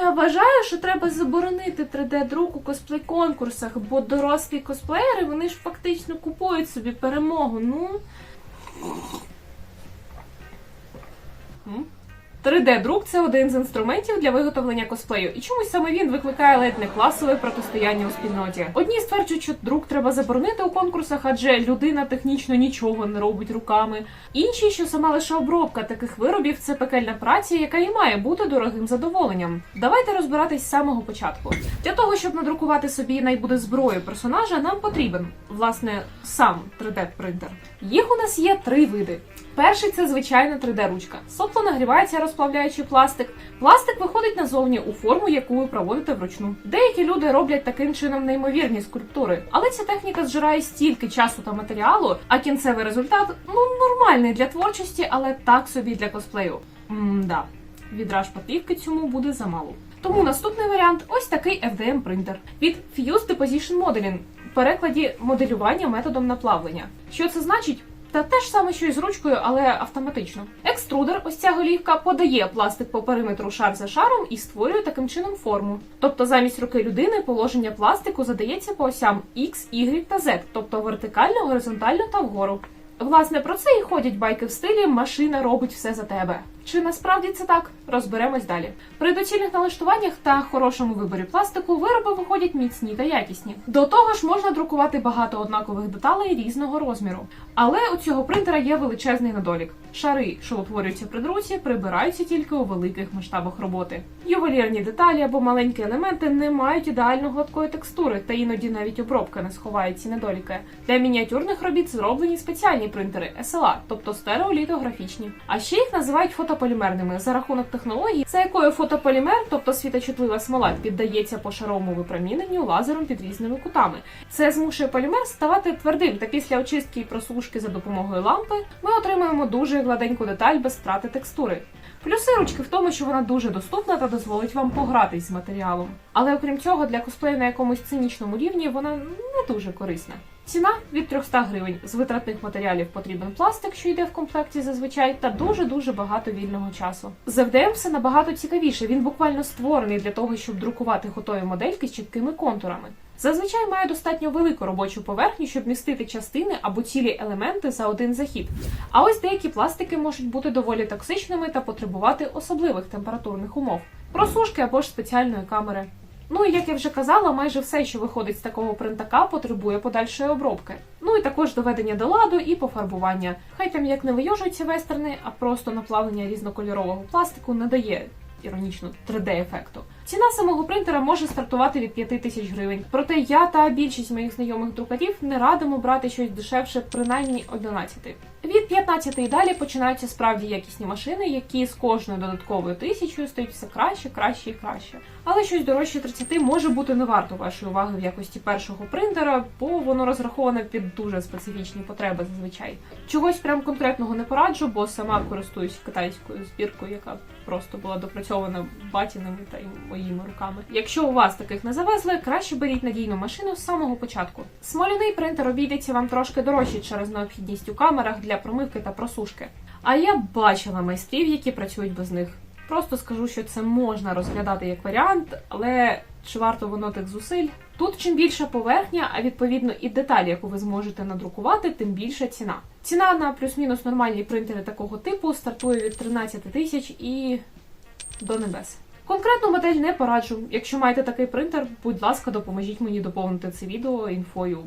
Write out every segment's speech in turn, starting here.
я вважаю, що треба заборонити 3D-друк у косплей-конкурсах, бо дорослі косплеєри вони ж фактично купують собі перемогу. Ну. М? 3D-друк це один з інструментів для виготовлення косплею, і чомусь саме він викликає ледь не класове протистояння у спільноті. Одні стверджують, що друк треба заборонити у конкурсах, адже людина технічно нічого не робить руками. Інші, що сама лише обробка таких виробів це пекельна праця, яка і має бути дорогим задоволенням. Давайте розбиратись з самого початку. Для того, щоб надрукувати собі найбуде зброю персонажа, нам потрібен власне сам 3D-принтер. Їх у нас є три види. Перший це звичайна 3D-ручка. Сопло нагрівається, розплавляючи пластик. Пластик виходить назовні у форму, яку ви проводите вручну. Деякі люди роблять таким чином неймовірні скульптури, але ця техніка зжирає стільки часу та матеріалу, а кінцевий результат ну нормальний для творчості, але так собі для косплею. М-да. Відраж папівки цьому буде замало. Тому наступний варіант ось такий FDM принтер від Fused Deposition Modeling, в перекладі моделювання методом наплавлення. Що це значить? Та те ж саме, що і з ручкою, але автоматично. Екструдер, ось ця голівка, подає пластик по периметру шар за шаром і створює таким чином форму. Тобто замість руки людини положення пластику задається по осям X, Y та Z, тобто вертикально, горизонтально та вгору. Власне, про це і ходять байки в стилі машина робить все за тебе. Чи насправді це так? Розберемось далі. При доцільних налаштуваннях та хорошому виборі пластику вироби виходять міцні та якісні. До того ж, можна друкувати багато однакових деталей різного розміру. Але у цього принтера є величезний недолік. Шари, що утворюються при друці, прибираються тільки у великих масштабах роботи. Ювелірні деталі або маленькі елементи не мають ідеально гладкої текстури, та іноді навіть обробка не сховає ці недоліки. Для мініатюрних робіт зроблені спеціальні принтери SLA, тобто стереолітографічні. А ще їх називають фотополімерними за рахунок технології, за якою фотополімер, тобто світочутлива смола, піддається по шаровому випроміненню лазером під різними кутами. Це змушує полімер ставати твердим, та після очистки і просушки за допомогою лампи ми отримуємо дуже гладеньку деталь без втрати текстури. Плюси ручки в тому, що вона дуже доступна та дозволить вам погратись з матеріалом. Але окрім цього, для косплею на якомусь цинічному рівні вона не дуже корисна. Ціна від 300 гривень. З витратних матеріалів потрібен пластик, що йде в комплекті зазвичай, та дуже дуже багато вільного часу. З FDM все набагато цікавіше. Він буквально створений для того, щоб друкувати готові модельки з чіткими контурами. Зазвичай має достатньо велику робочу поверхню, щоб містити частини або цілі елементи за один захід. А ось деякі пластики можуть бути доволі токсичними та потребувати особливих температурних умов, просушки або ж спеціальної камери. Ну і як я вже казала, майже все, що виходить з такого принтака, потребує подальшої обробки. Ну і також доведення до ладу і пофарбування. Хай там як не вийожуються вестерни, а просто наплавлення різнокольорового пластику надає іронічно 3D-ефекту. Ціна самого принтера може стартувати від 5 тисяч гривень. Проте я та більшість моїх знайомих друкарів не радимо брати щось дешевше, принаймні 11. Від 15 і далі починаються справді якісні машини, які з кожною додатковою тисячою стають все краще, краще і краще. Але щось дорожче 30 може бути не варто вашої уваги в якості першого принтера, бо воно розраховане під дуже специфічні потреби зазвичай. Чогось прям конкретного не пораджу, бо сама користуюсь китайською збіркою, яка просто була допрацьована батіними та й моїми руками. Якщо у вас таких не завезли, краще беріть надійну машину з самого початку. Смоляний принтер обійдеться вам трошки дорожче через необхідність у камерах для промивки та просушки. А я бачила майстрів, які працюють без них. Просто скажу, що це можна розглядати як варіант, але чи варто воно тих зусиль? Тут чим більша поверхня, а відповідно і деталь, яку ви зможете надрукувати, тим більша ціна. Ціна на плюс-мінус нормальні принтери такого типу стартує від 13 тисяч і до небес. Конкретну модель не пораджу. Якщо маєте такий принтер, будь ласка, допоможіть мені доповнити це відео інфою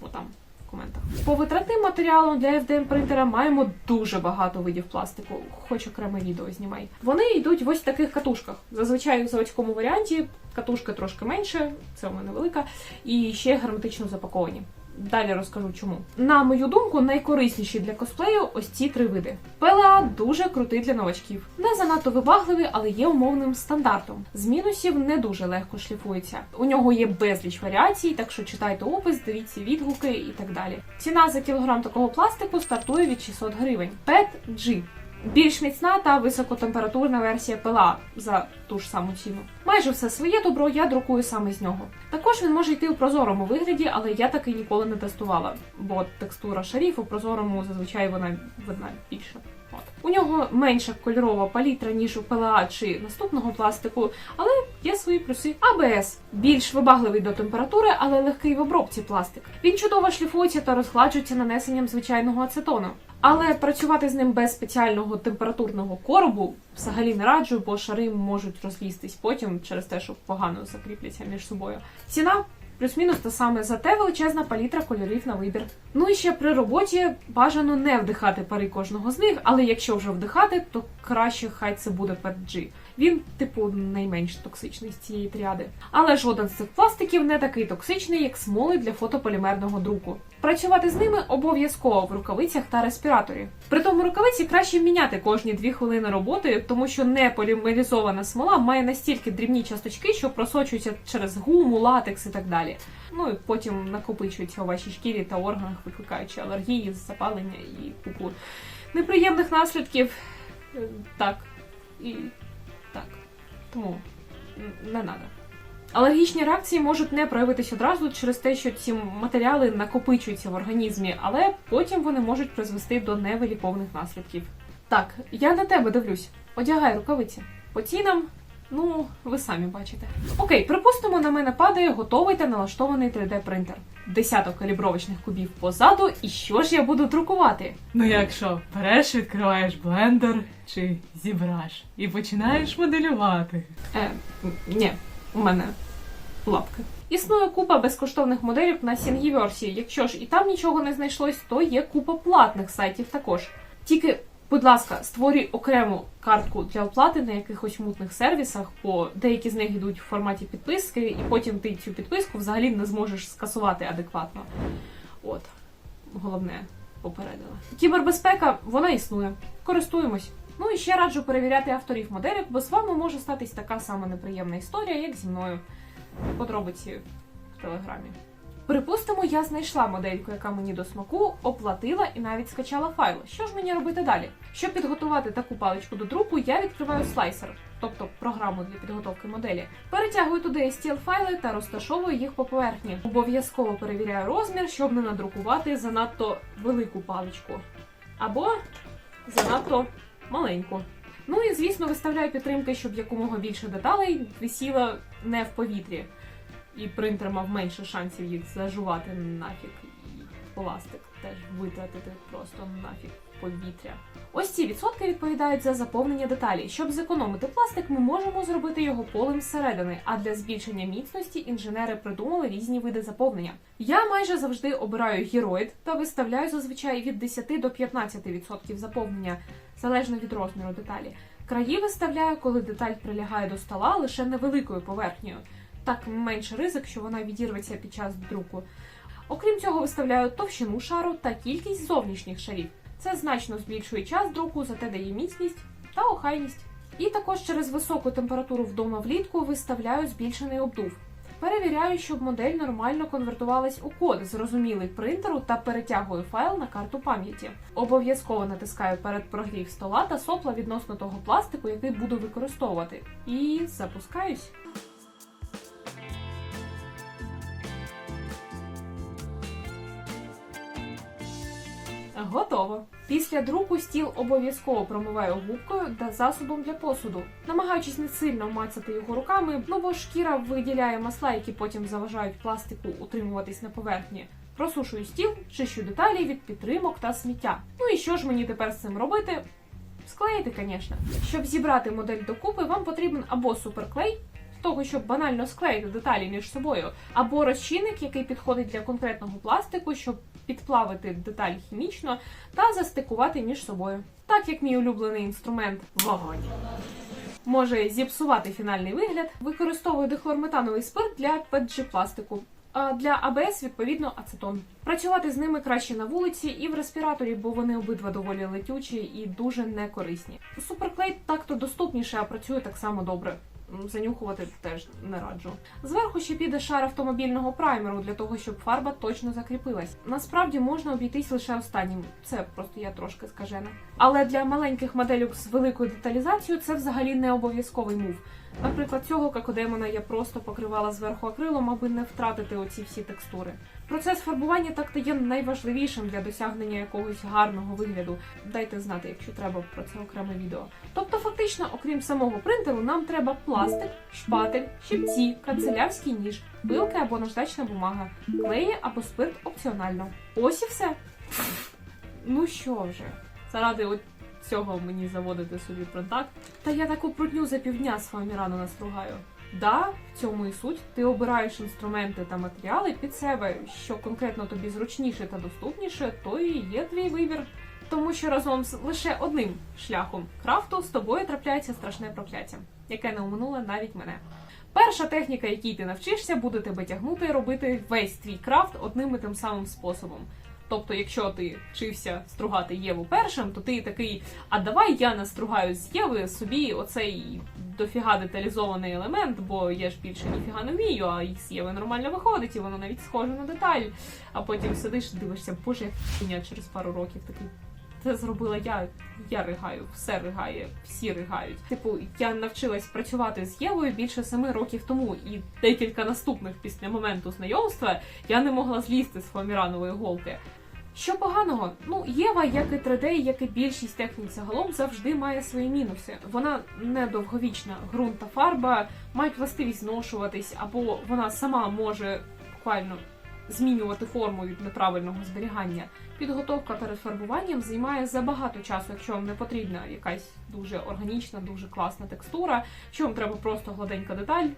отам в коментах. По витратним матеріалам для FDM принтера маємо дуже багато видів пластику, хоч окреме відео знімай. Вони йдуть в ось таких катушках. Зазвичай в заводському варіанті катушка трошки менше, це у мене велика, і ще герметично запаковані. Далі розкажу чому. На мою думку, найкорисніші для косплею ось ці три види. ПЛА дуже крутий для новачків. Не занадто вибагливий, але є умовним стандартом. З мінусів не дуже легко шліфується. У нього є безліч варіацій, так що читайте опис, дивіться відгуки і так далі. Ціна за кілограм такого пластику стартує від 600 гривень. PET G. Більш міцна та високотемпературна версія пила за ту ж саму ціну. Майже все своє добро я друкую саме з нього. Також він може йти у прозорому вигляді, але я таки ніколи не тестувала, бо текстура шарів у прозорому зазвичай вона видна більше. От. У нього менша кольорова палітра, ніж у ПЛА чи наступного пластику, але є свої плюси. АБС більш вибагливий до температури, але легкий в обробці пластик. Він чудово шліфується та розгладжується нанесенням звичайного ацетону. Але працювати з ним без спеціального температурного коробу взагалі не раджу, бо шари можуть розлізтись потім через те, що погано закріпляться між собою. Ціна плюс-мінус та саме, зате величезна палітра кольорів на вибір. Ну і ще при роботі бажано не вдихати пари кожного з них, але якщо вже вдихати, то краще хай це буде PETG. Він, типу, найменш токсичний з цієї тріади. Але жоден з цих пластиків не такий токсичний, як смоли для фотополімерного друку. Працювати з ними обов'язково в рукавицях та респіраторі. При тому рукавиці краще міняти кожні дві хвилини роботи, тому що неполімеризована смола має настільки дрібні часточки, що просочуються через гуму, латекс і так далі. Ну і потім накопичуються у вашій шкірі та органах, викликаючи алергії, запалення і купу неприємних наслідків. Е, Так і. Тому не надо. Алергічні реакції можуть не проявитись одразу через те, що ці матеріали накопичуються в організмі, але потім вони можуть призвести до невиліковних наслідків. Так, я на тебе дивлюсь. Одягай рукавиці. По цінам, ну, ви самі бачите. Окей, припустимо, на мене падає готовий та налаштований 3D-принтер. Десяток калібровочних кубів позаду, і що ж я буду друкувати? Ну як що, береш, відкриваєш блендер чи зібраш і починаєш моделювати. Е, ні, у мене лапки. Існує купа безкоштовних моделів на Сінгіверсі. Якщо ж і там нічого не знайшлось, то є купа платних сайтів також. Тільки, будь ласка, створюй окрему картку для оплати на якихось мутних сервісах, бо деякі з них йдуть в форматі підписки, і потім ти цю підписку взагалі не зможеш скасувати адекватно. От, головне, попередила. Кібербезпека, вона існує. Користуємось. Ну і ще раджу перевіряти авторів моделек, бо з вами може статись така сама неприємна історія, як зі мною. Подробиці в телеграмі. Припустимо, я знайшла модельку, яка мені до смаку, оплатила і навіть скачала файл. Що ж мені робити далі? Щоб підготувати таку паличку до друку, я відкриваю слайсер, тобто програму для підготовки моделі. Перетягую туди STL файли та розташовую їх по поверхні. Обов'язково перевіряю розмір, щоб не надрукувати занадто велику паличку. Або занадто маленьку. Ну і звісно, виставляю підтримки, щоб якомога більше деталей висіло не в повітрі. І принтер мав менше шансів їх зажувати нафіг. І пластик теж витратити просто нафіг повітря. Ось ці відсотки відповідають за заповнення деталі. Щоб зекономити пластик, ми можемо зробити його полем зсередини. А для збільшення міцності інженери придумали різні види заповнення. Я майже завжди обираю героїд та виставляю зазвичай від 10 до 15% заповнення, залежно від розміру деталі. Краї виставляю, коли деталь прилягає до стола лише невеликою поверхнею. Так менше ризик, що вона відірветься під час друку. Окрім цього, виставляю товщину шару та кількість зовнішніх шарів. Це значно збільшує час друку, зате дає міцність та охайність. І також через високу температуру вдома влітку виставляю збільшений обдув. Перевіряю, щоб модель нормально конвертувалась у код, зрозумілий принтеру та перетягую файл на карту пам'яті. Обов'язково натискаю перед прогрів стола та сопла відносно того пластику, який буду використовувати. І запускаюсь. Готово. Після друку стіл обов'язково промиваю губкою та засобом для посуду, намагаючись не сильно мацати його руками, ну бо шкіра виділяє масла, які потім заважають пластику утримуватись на поверхні. Просушую стіл, чищу деталі від підтримок та сміття. Ну і що ж мені тепер з цим робити? Склеїти, звісно. Щоб зібрати модель докупи, вам потрібен або суперклей, того, щоб банально склеїти деталі між собою, або розчинник, який підходить для конкретного пластику, щоб підплавити деталь хімічно та застикувати між собою. Так як мій улюблений інструмент вогонь може зіпсувати фінальний вигляд, використовую дихлорметановий спирт для PETG пластику. А для АБС, відповідно, ацетон. Працювати з ними краще на вулиці і в респіраторі, бо вони обидва доволі летючі і дуже некорисні. Суперклей так-то доступніше, а працює так само добре. Занюхувати теж не раджу. Зверху ще піде шар автомобільного праймеру для того, щоб фарба точно закріпилась. Насправді можна обійтись лише останнім. Це просто я трошки скажена. Але для маленьких моделюк з великою деталізацією це взагалі не обов'язковий мув. Наприклад, цього какодемона я просто покривала зверху акрилом, аби не втратити оці всі текстури. Процес фарбування так та є найважливішим для досягнення якогось гарного вигляду. Дайте знати, якщо треба про це окреме відео. Тобто, фактично, окрім самого принтеру, нам треба пластик, шпатель, щипці, канцелярський ніж, пилки або наждачна бумага, клеї або спирт опціонально. Ось і все. Ну що вже, заради от цього мені заводити собі принтак. Та я таку прутню за півдня з фоамірану настругаю. Да, в цьому і суть. Ти обираєш інструменти та матеріали під себе, що конкретно тобі зручніше та доступніше, то і є твій вибір. Тому що разом з лише одним шляхом крафту з тобою трапляється страшне прокляття, яке не оминуло навіть мене. Перша техніка, якій ти навчишся, буде тебе тягнути робити весь твій крафт одним і тим самим способом. Тобто, якщо ти вчився стругати Єву першим, то ти такий, а давай я настругаю з Єви собі оцей дофіга деталізований елемент, бо я ж більше ніфіга не вмію, а їх з Єви нормально виходить, і воно навіть схоже на деталь. А потім сидиш, дивишся, боже, як через пару років такий. Це зробила я, я ригаю, все ригає, всі ригають. Типу, я навчилась працювати з Євою більше семи років тому, і декілька наступних після моменту знайомства я не могла злізти з фоаміранової голки. Що поганого? Ну, Єва, як і 3D, як і більшість технік загалом, завжди має свої мінуси. Вона не довговічна. Ґрунт та фарба мають властивість зношуватись, або вона сама може буквально змінювати форму від неправильного зберігання. Підготовка перед фарбуванням займає забагато часу, якщо вам не потрібна якась дуже органічна, дуже класна текстура, що вам треба просто гладенька деталь,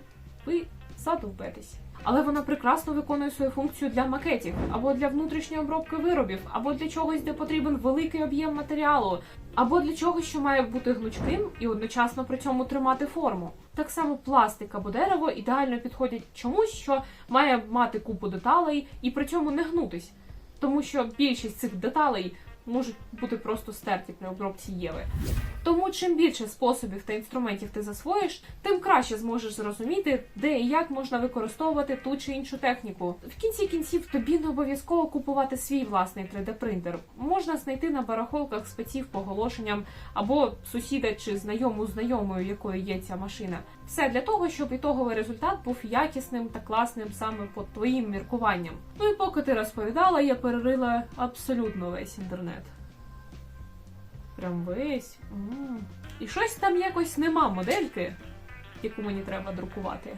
ви задовбетесь. Але вона прекрасно виконує свою функцію для макетів, або для внутрішньої обробки виробів, або для чогось, де потрібен великий об'єм матеріалу, або для чогось, що має бути гнучким і одночасно при цьому тримати форму. Так само пластик або дерево ідеально підходять чомусь, що має мати купу деталей і при цьому не гнутись, тому що більшість цих деталей можуть бути просто стерті при обробці Єви. Тому чим більше способів та інструментів ти засвоїш, тим краще зможеш зрозуміти, де і як можна використовувати ту чи іншу техніку. В кінці кінців тобі не обов'язково купувати свій власний 3D-принтер. Можна знайти на барахолках спеців по оголошенням або сусіда чи знайому знайомою, якою є ця машина. Все для того, щоб ітоговий результат був якісним та класним саме по твоїм міркуванням. Ну і поки ти розповідала, я перерила абсолютно весь інтернет. Прям весь. М. І щось там якось нема модельки, яку мені треба друкувати.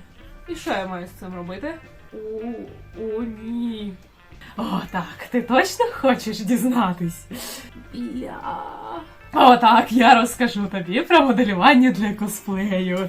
І що я маю з цим робити? О, о ні. О, так, ти точно хочеш дізнатись? Бля. О, так, я розкажу тобі про моделювання для косплею.